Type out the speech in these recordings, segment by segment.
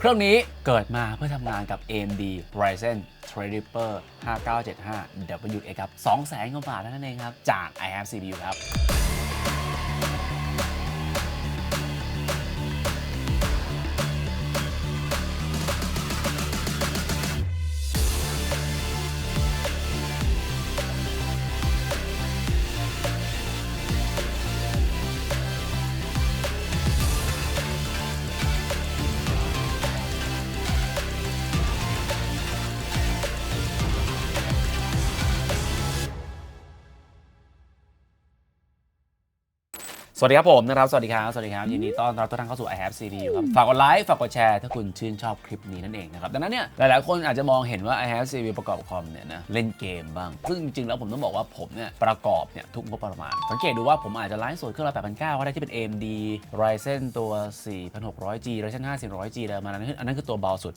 เครื่องนี้เกิดมาเพื่อทำงานกับ AMD Ryzen Threadripper 5975 WX ครับ2แสนกว่าบาทเท่านั้นเองครับ จาก i have CPU ครับ สวัสดีครับผมนะครับ สวัสดีครับ สวัสดีครับ ยินดีต้อนรับทุกท่านเข้าสู่ i have CPU ครับ ฝากกดไลค์ ฝากกดแชร์ ถ้าคุณชื่นชอบคลิปนี้นั่นเองนะครับ ดังนั้นเนี่ย หลาย ๆ คนอาจจะมองเห็นว่า i have CPU ประกอบคอมเนี่ยนะ เล่นเกมบ้าง ซึ่งจริง ๆ แล้วผมต้องบอกว่าผมเนี่ยประกอบเนี่ยทุกงบประมาณ สังเกตดูว่าผมอาจจะไลฟ์สดเครื่องละ8,900ก็ได้ที่เป็น AMD Ryzen ตัว 4600G Ryzen 5 400G อะไรประมาณนั้นอันนั้นคือตัวเบาสุด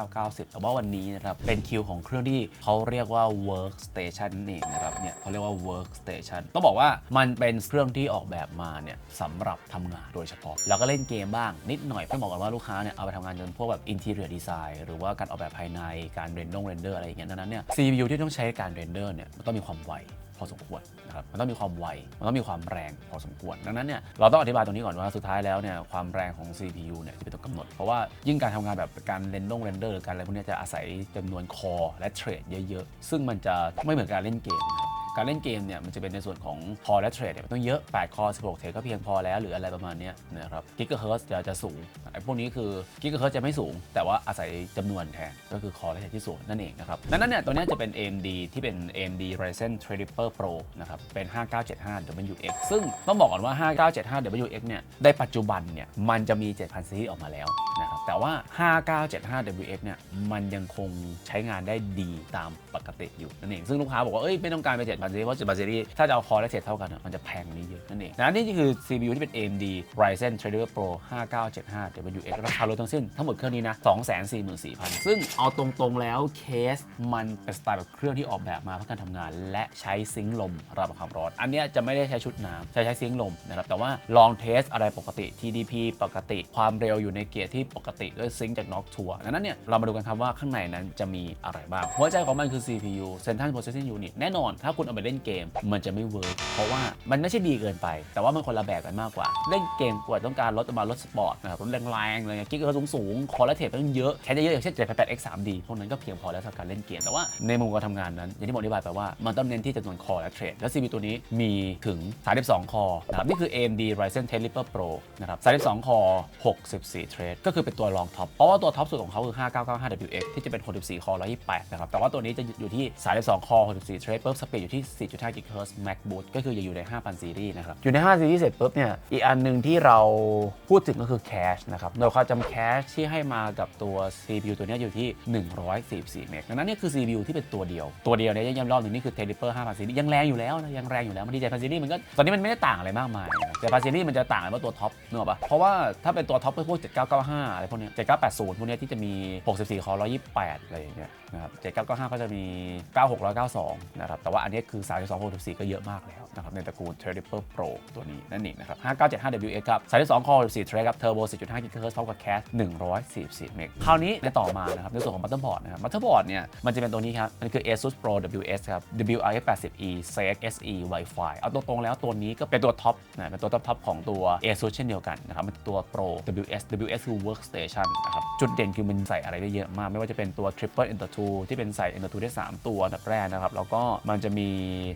8,990 แต่ว่าวันนี้นะครับเป็นคิวของเครื่องที่เขาเรียกว่า workstation นั่นเองนะครับ เนี่ยเขาเรียกว่า workstation ต้องบอกว่ามันเป็นเครื่องที่ออกแบบมาเนี่ยสำหรับทำงานโดยเฉพาะ แล้วก็เล่นเกมบ้างนิดหน่อยต้อบอกก่อนว่าลูกค้าเนี่ยเอาไปทำงานจนพวกแบบ interior design หรือว่าการออกแบบภายในการเรนดงเรนเดอร์อะไรอย่างเงี้ยดังนั้นเนี่ย CPU ที่ต้องใช้การเรนเดอร์เนี่ยมันต้องมีความไวพอสมควรนะครับมันต้องมีความไว มันต้องมีความแรงพอสมควร ดังนั้นเนี่ยเราต้องอธิบายตรงนี้ก่อนว่าสุดท้ายแล้วเนี่ยความแรงของ CPU เนี่ยจะเป็นตัวกำหนด เพราะว่ายิ่งการทำงานแบบการเรนดงเรนเดอร์หรือการอะไรพวกนี้จะอาศัยจำนวนคอและเทรดเยอะๆ ซึ่งมันจะไม่เหมือนการเล่นเกมนะ การเล่นเกมเนี่ยมันจะเป็นในส่วนของคอและเทรดเนี่ยมันต้องเยอะ 8 คอ 16 เทรดก็เพียงพอแล้ว หรืออะไรประมาณนี้นะครับกิกะเฮิร์ตจะจะสูงไอ้พวกนี้คือกิกะเฮิร์ตจะไม่สูง แต่ว่าอาศัยจำนวนแทนก็คือคอและเทรดที่สูงนั่นเองนะครับดังนั้นเนี่ยตัวนี้จะเป็น AMD ที่เป็น AMD Ryzen Threadripper Pro นะครับเป็น 5975WX ซึ่งต้องบอกก่อนว่า 5975WX เนี่ยในปัจจุบันเนี่ยมันจะมี 7,000 ซีรีส์ออกมาแล้วนะครับแต่ว่า 5975WX เนี่ยมันยังคงใช้งานได้ดีตามปกติอยู่นั่นเองซึ่งลูกค้าบอกว่าเอ้ยไม่ต้องการไป7,000ซีรีเพราะ7,000ซีรีถ้าจะเอาคอและเทรดเท่ากันมันจะแพงกว่านี้เยอะนั่นเองนะนี่คือ CPU ที่เป็น AMD Ryzen Threader Pro 5975WX ราคารวมทั้งสิ้นทั้งหมดเครื่องนี้นะ 244,000 ซึ่งเอาตรงๆแล้วเคสมันเป็นสไตล์แบบเครื่องที่ออกแบบมาเพื่อการทำงาน และใช้ซิงค์ลมระบายความร้อน อันนี้จะไม่ได้ใช้ชุดน้ำใช้ใช้ซิงค์ลมนะครับแต่ว่าลองเทสอะไรปกติ TDP ปกติ ความเร็วอยู่ในเกียร์ที่ปกติด้วยซิงค์จากน็อกทัวร์ดังนั้นเนี่ยเรามาดูกันครับว่าข้างในนั้นจะมีอะไรบ้างหัวใจของมันคือ CPU Central Processing Unit แน่นอนถ้าคุณเอาไปเล่นเกม มันจะไม่เวิร์กเพราะว่ามันไม่ใช่ดีเกินไป แต่ว่ามันคนละแบบกันมากกว่า เล่นเกมกว่าต้องการรถมาลดสปอร์ตนะครับรถแรงๆอะไรเงี้ยกิ๊กก็สูงสูงๆคอร์เทปต้องเยอะแค่เยอะอย่างเช่น 788X 3D พวกนั้นก็เพียงพอแล้วสำหรับการเล่นเกมแต่ว่าในมุมการทำงานนั้นอย่างที่ผมอธิบายไปว่ามันต้องเน้นที่จำนวนคอและเทรดแล้ว CPU ตัวนี้มีถึง 32 คอนะครับนี่คือ AMD Ryzen 10 Ripper Pro นะครับ32 คอ 64 เทรดก็คือเป็นตัวรองท็อปเพราะว่าตัวท็อปสุดของเขาคือ 5995WX ที่จะเป็น64คอ128นะครับแต่ว่าตัวนี้จะอยู่ที่32คอ64เทรดปุ๊บสปีดอยู่ที่4.5 GHz Max Boost ก็คือจะอยู่ใน 5,000 ซีรีส์นะครับ อยู่ใน 5 ซีรีส์เสร็จปุ๊บเนี่ย อีกอันหนึ่งที่เราพูดถึงก็คือแคชนะครับโดยความจำแคชที่ให้มากับตัว CPU ตัวนี้อยู่ที่ 144 เมกดังนั้นนี่คือ CPU ที่เป็นตัวเดียว ตัวเดียวเนี่ยย้ำรอบหนึ่งนี่คือ Tripper 5,000 ซีรีส์ยังแรงอยู่แล้วนะยังแรงอยู่แล้วมันดีใจพันซีรีส์มันก็ตอนนี้มันไม่ได้ต่างอะไรมากมายนะแต่พันซีรีส์มันจะต่างกันว่าตัวท็อปนึกออกปะเพราะว่าถ้าเป็นตัวท็อปพวก 7995 อะไรพวกเนี้ย7980 พวกเนี้ยที่จะมี 64คอ128อะไรอย่างเงี้ยนะครับ7995 ก็จะมี 9692 นะครับแต่ว่าอันนี้คือ 32 64 ก็เยอะมากแล้วนะครับในตระกูล Threadripper Pro ตัวนี้นั่นเองนะครับ 5975WX ครับ 32คอ64 Thread ครับ Turbo 4.5 GHz พร้อมกับ Cache 144 เมกคราวนี้ในต่อมานะครับในส่วนของ Motherboard นะครับ Motherboard เนี่ยมันจะเป็นตัวนี้ครับ มันคือ ASUS Pro WS ครับ WRF80E SAC SE Wi-Fi เอาตรงๆแล้วตัวนี้ก็เป็นตัวท็อปนะเป็นตัวท็อปของตัว ASUS เช่นเดียวกันนะครับมันตัว Pro WS WS คือ Workstation นะครับจุดเด่นคือมันใส่อะไรได้เยอะมาก ไม่ว่าจะเป็นตัว Triple Enter 2ที่เป็นใส่ Enter 2ได้ 3 ตัวอันดับแรกนะครับแล้วก็มันจะมี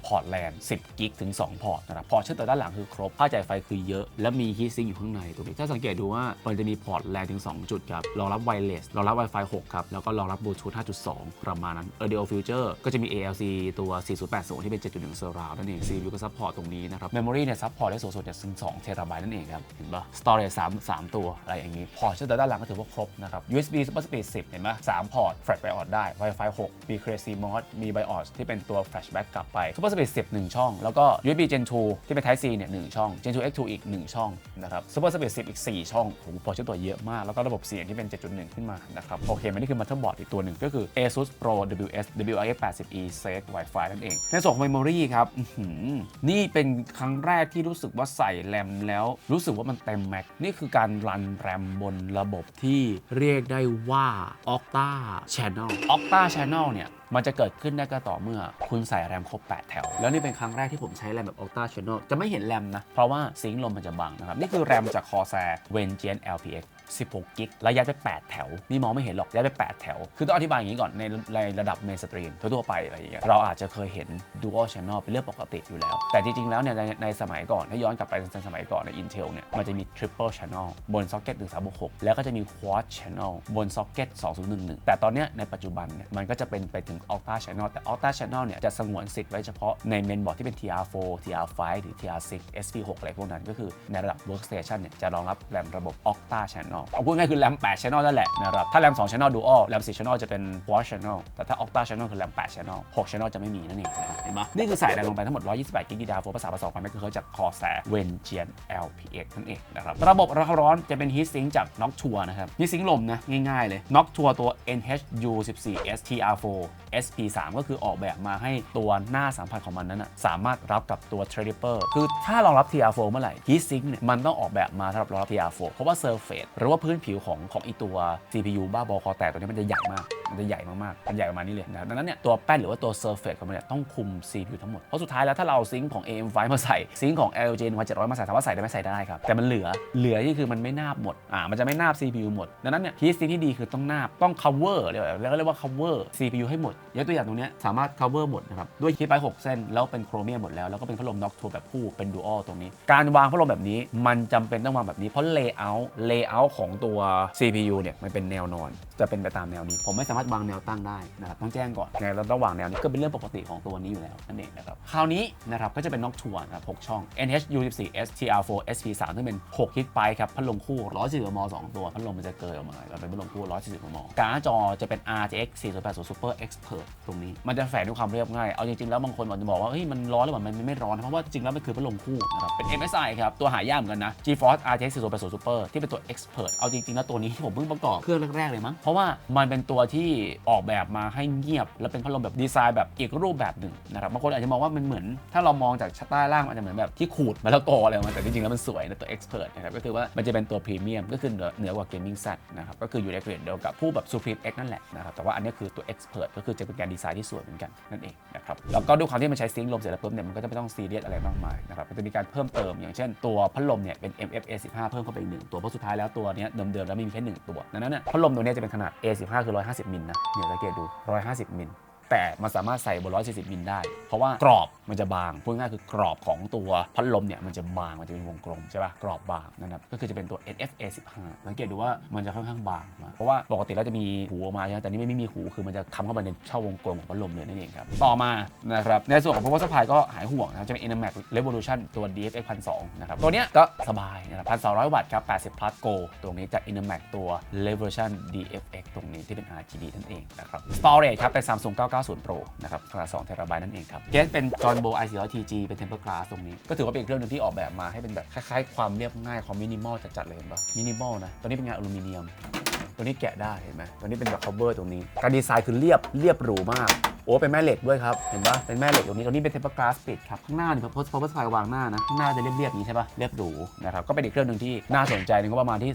พอร์ตแลนด์10 กิกถึง 2 พอร์ตนะครับ พอร์ตเชื่อมต่อด้านหลังคือครบค่าจ่ายไฟคือเยอะ และมีฮีทซิงอยู่ข้างในตรงนี้ ถ้าสังเกตดูว่ามันจะมีพอร์ตแลนด์ถึง 2 จุดครับ รองรับไวเลส รองรับ Wi-Fi 6 ครับ แล้วก็รองรับบลูทูธ5.2 ประมาณนั้น Audio Future ก็จะมี ALC ตัว 4080 ที่เป็น 7.1 Surround นั่นเอง CPU ก็ซัพพอร์ตตรงนี้นะครับ Memory เนี่ยซัพพอร์ตได้สูงสุดเนี่ยถึง2เทราไบต์นั่นเองครับ เห็นปะ Storage 3 3 ตัวอะไรอย่างนี้ พอร์ตเชื่อมต่อด้านหลังก็ถือว่าครบนะครับ USB Super Speed 10 เห็นไหม3พอร์ต Flash BIOS ได้ Wi-Fi 6มี Crazy Mode มี BIOS ที่เป็นตัว Flash Backup ไป Super Speed 10 1 ช่อง แล้วก็ USB Gen 2 ที่เป็น Type C เนี่ย1ช่อง Gen 2 X2 อีก 1 ช่องนะครับ Super Speed 10 อีก 4 ช่องโอ้โหพอชั่นตัวเยอะมาก แล้วก็ระบบเสียงที่เป็น 7.1 ขึ้นมานะครับโอเคมันนี่คือ motherboard อีกตัวหนึ่งก็คือ ASUS Pro WS WRX 80E Safe Wi-Fi นั่นเอง ในส่วนของ memory ครับหือนี่เป็นครั้งแรกที่รู้สึกว่าใส่แรมแล้วรู้สึกว่ามันเต็มแม็กนี่คือการรันแรมบนระบบที่เรียกได้ว่า Octa Channel Octa Channel เนี่ย มันจะเกิดขึ้นได้ก็ต่อเมื่อคุณใส่แรมครบ 8 แถว แล้วนี่เป็นครั้งแรกที่ผมใช้แรมแบบ Octa Channel จะไม่เห็นแรมนะ เพราะว่าซิงค์ลมมันจะบังนะครับ นี่คือแรมจาก Corsair Vengeance LPX 16 กิกแล้วย้ายไป 8 แถว นี่มองไม่เห็นหรอกย้ายไป 8 แถว คือต้องอธิบายอย่างนี้ก่อนในในระดับเมนสตรีมทั่วๆไปอะไรอย่างเงี้ยเราอาจจะเคยเห็น Dual Channel เป็นเรื่องปกติอยู่แล้ว แต่จริง ๆ แล้วเนี่ยในในสมัยก่อน ถ้าย้อนกลับไปในสมัยก่อนใน Intel เนี่ยมันจะมี Triple Channel บน Socket 1366 แล้วก็จะมี Quad Channel บน Socket 2011 แต่ตอนเนี้ยในปัจจุบันเนี่ยมันก็จะเป็นไปถึง Octa Channel แต่ Octa Channel เนี่ยจะสงวนสิทธิ์ไว้เฉพาะในเมนบอร์ดที่เป็น TR4 TR5 หรือ TR6 SP6 อะไรพวกนั้นก็คือในระดับ Workstation เนี่ยจะรองรับแรมระบบ Octa Channel เอาพูดง่ายๆคือแรม8 Channel นั่นแหละนะครับ ถ้าแรม2 Channel Dual แรม4 Channel จะเป็น Quad Channel แต่ถ้า Octa Channel คือแรม8 Channel 6 Channel จะไม่มีนั่นเองนะครับเห็นไหมนี่คือใส่แรมลงไปทั้งหมด 128 กิกะ DDR4 ภาษาภาษาความแม็กคือจาก Corsair Vengeance LPX นั่นเองนะครับ ระบบระร้อนจะเป็น Heat Sink จาก Noctua นะครับ Heat Sink ลมนะง่ายๆเลย Noctua ตัว NHU14S TR4 SP3 ก็คือออกแบบมาให้ตัวหน้าสัมผัสของมันนั้นนะสามารถรับกับตัว Threadripper คือถ้ารองรับ TR4 เมื่อไหร่ Heat Sink เนี่ยมันต้องออกแบบมาสำหรับรองรับ TR4 เพราะว่า Surface หรือว่าพื้นผิวของของอีตัว CPU บ้าบอคอแตกตัวนี้มันจะใหญ่มาก มันจะใหญ่มากๆมันใหญ่ประมาณนี้เลยนะครับดังนั้นเนี่ยตัวแป้นหรือว่าตัว Surface ของมันเนี่ยต้องคุม CPU ทั้งหมด เพราะสุดท้ายแล้วถ้าเราซิงค์ของ AM5 มาใส่ซิงค์ของ LG Y700 มาใส่ถามว่าใส่ได้ไหมใส่ได้ครับแต่มันเหลือเหลือนี่คือมันไม่นาบหมดอ่ามันจะไม่นาบ CPU หมดดังนั้นเนี่ย heat sink ที่ดีคือต้องนาบต้อง cover เรียกว่าแล้วก็เรียกว่า cover CPU ให้หมดยกตัวอย่างตรงเนี้ยสามารถ cover หมดนะครับด้วยคิปไป6เส้นแล้วเป็นโครเมียมหมดแล้วแล้วก็เป็นพัดลม Noctua แบบคู่เป็น dual ตรงนี้ การวางพัดลมแบบนี้มันจำเป็นต้องวางแบบนี้เพราะ layout layout ของตัว CPU เนี่ยมันเป็นแนวนอน จะเป็นไปตามแนวนี้ผมไม่สามารถวางแนวตั้งได้นะครับต้องแจ้งก่อนไงเราต้องวางแนวนี้ก็เป็นเรื่องปกติของตัวนี้อยู่แล้วนั่นเองนะครับคราวนี้นะครับก็จะเป็น Noctua นะครับ6ช่อง NH-U14S TR4 SP3 ซึ่งเป็น 6 ฮิตไปครับพัดลมคู่ 140มม2ตัวพัดลมมันจะเกิดออกมาแล้วเป็นพัดลมคู่ 140มมการ์ดจอจะเป็น RTX 4080 Super Expert ตรงนี้ มันจะแฝงด้วยความเรียบง่าย เอาจริงๆ แล้วบางคนอาจจะบอกว่าเฮ้ยมันร้อนหรือเปล่ามันไม่ร้อน เพราะว่าจริงๆแล้วมันคือพัดลมคู่นะครับเป็น MSI ครับตัวหายากเหมือนกันนะ GeForce RTX 4080 Super ที่เป็นตัว Expert เอาจริงๆแล้วตัวนี้ผมเพิ่งประกอบเครื่องแรกๆเลยมั้งเพราะว่ามันเป็นตัวที่ที่ออกแบบมาให้เงียบ และเป็นพัดลมแบบดีไซน์แบบอีกรูปแบบหนึ่งนะครับบางคนอาจจะมองว่ามันเหมือน ถ้าเรามองจากชั้นใต้ล่างมันอาจจะเหมือนแบบที่ขูดมะละกออะไรมาแต่จริงๆแล้วมันสวยนะตัว Expert นะครับก็คือว่ามันจะเป็นตัวพรีเมียมก็คือเหนือเหนือกว่า Gaming Z นะครับก็คืออยู่ในเกรดเดียวกับผู้แบบ Supreme X นั่นแหละนะครับแต่ว่าอันนี้คือตัว Expert ก็คือจะเป็นการดีไซน์ที่สวยเหมือนกันนั่นเองนะครับแล้วก็ด้วยความที่มันใช้ซิงค์ลมเสร็จแล้วปุ๊บเนี่ยมันก็จะไม่ต้องซีเรียสอะไรมากมายนะครับมันจะมีการเพิ่มเติมอย่างเช่น ตัวพัดลมเนี่ยเป็น MFA 15เพิ่มเข้าไปอีกหนึ่งตัวเพราะสุดท้ายแล้วตัวเนี้ยเดิมๆแล้วไมีแค่หนึ่งตัวดังนั้นเนี่ยพัดลมตัวเนี้ยจะเป็นขนาด A15 คือ150มิิลนะเดี๋ยวสังเกตดู 150 มิล แต่มันสามารถใส่บน 140 มิลได้ เพราะว่ากรอบมันจะบาง พูดง่ายคือกรอบของตัวพัดลมเนี่ยมันจะบาง มันจะเป็นวงกลมใช่ป่ะ กรอบบางนะครับ ก็คือจะเป็นตัว NFA 15 สังเกตดูว่ามันจะค่อนข้างบางนะเพราะว่าปกติแล้วจะมีหูออกมาใช่ไหมแต่นี่ไม่มีหู คือมันจะคำเข้าไปในช่องวงกลมของพัดลมเลยนั่นเองครับ ต่อมานะครับ ในส่วนของ power supply ก็หายห่วงนะครับ จะเป็น Enermax Revolution ตัว DFX 1002นะครับ ตัวเนี้ยก็สบายนะครับ1,200 วัตต์ครับ 80 plus go ตรงนี้จาก Enermax ตัว Revolution DFX ตรงนี้ที่เป็น RGB นั่นเองนะครับ storage ครับเป็น Samsung 90 Pro นะครับขนาด2เทราไบต์นั่นเองครับเคสเป็น John Bow i400TG เป็น tempered glass ตรงนี้ ก็ถือว่าเป็นอีกเครื่องหนึงที่ออกแบบมาให้เป็นแบบคล้ายๆ ความเรียบง่ายความมินิมอลจัดๆเลยเห็นปะมินิมอลนะตัวนี้เป็นงานอลูมิเนียม ตัวนี้แกะได้เห็นไหมตัวนี้เป็นแบบ cover ตรงนี้ การดีไซน์คือเรียบเรียบหรูมาก อ้เป็นแม่เหล็กด้วยครับ เห็นปะเป็นแม่เหล็กตรงนี้ตรงนี้เป็น tempered glass ปิดครับ ข้างหน้าเนี่ยพอ power supply วางหน้านะ ข้างหน้าจะเรียบๆอย่างนี้ใช่ปะเรียบหรูนะครับ ก็เป็นอีกเครื่องหนึ่งที่น่าสนใจในงบประมาณที่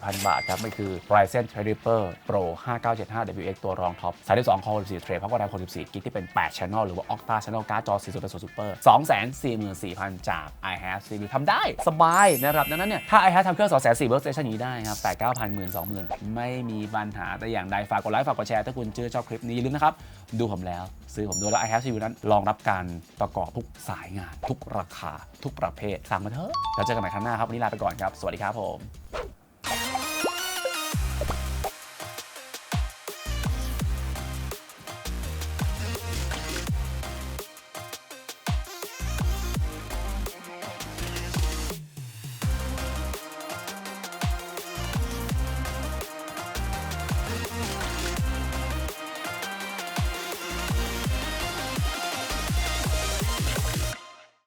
244,000 บาทครับมันคือ Ryzen Threadripper Pro 5975WX ตัวรองท็อป32 Core 64 Thread พร้อมกับ RAM 64 GB ที่เป็น 8 Channel หรือว่า Octa Channel การ์ดจอ40 Super 244,000 จาก i have CPU ทำได้สบายนะครับดังนั้นเนี่ยถ้า i have ทำเครื่อง240 Workstation อย่างนี้ได้ครับ8 9 0 0 0 10,000 20,000 ไม่มีปัญหาแต่อย่างใดฝากกดไลค์ฝากกดแชร์ถ้าคุณชื่นชอบคลิปนี้อย่าลืมนะครับดูผมแล้ว ซื้อผมด้วยแล้ว i have CPU นั้นรองรับการประกอบทุกสายงาน ทุกราคา ทุกประเภทสั่งมาเถอะแล้วเจอกันใหม่ครั้งหน้าครับวันนี้ลาไปก่อนครับ สวัสดีครับผม